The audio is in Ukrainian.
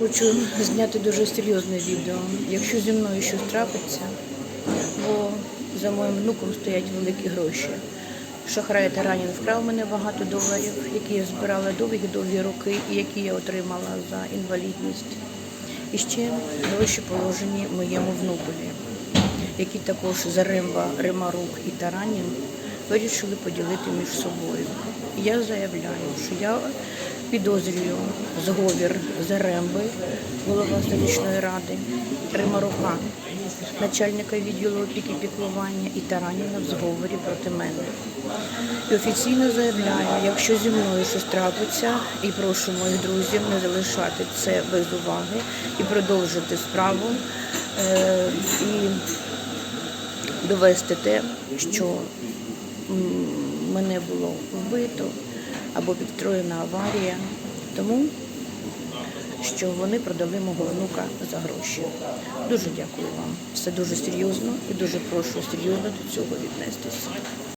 Хочу зняти дуже серйозне відео. Якщо зі мною щось трапиться, бо за моїм внуком стоять великі гроші. Шахрай Таранін вкрав мене багато доларів, які я збирала довгі-довгі роки і які я отримала за інвалідність. І ще гроші положені моєму внукові, які також Заремба, Римарук і Таранін вирішили поділити між собою. Я заявляю, що я підозрюю зговір Заремби, голова селищної ради, Римарука, начальника відділу опіки піклування і Тараніна в зговорі проти мене. І офіційно заявляю, якщо зі мною щось трапиться, і прошу моїх друзів не залишати це без уваги і продовжити справу е, і довести те, що мене було вбито або підстроєна аварія, тому що вони продали мого внука за гроші. Дуже дякую вам. Все дуже серйозно і дуже прошу серйозно до цього віднестися.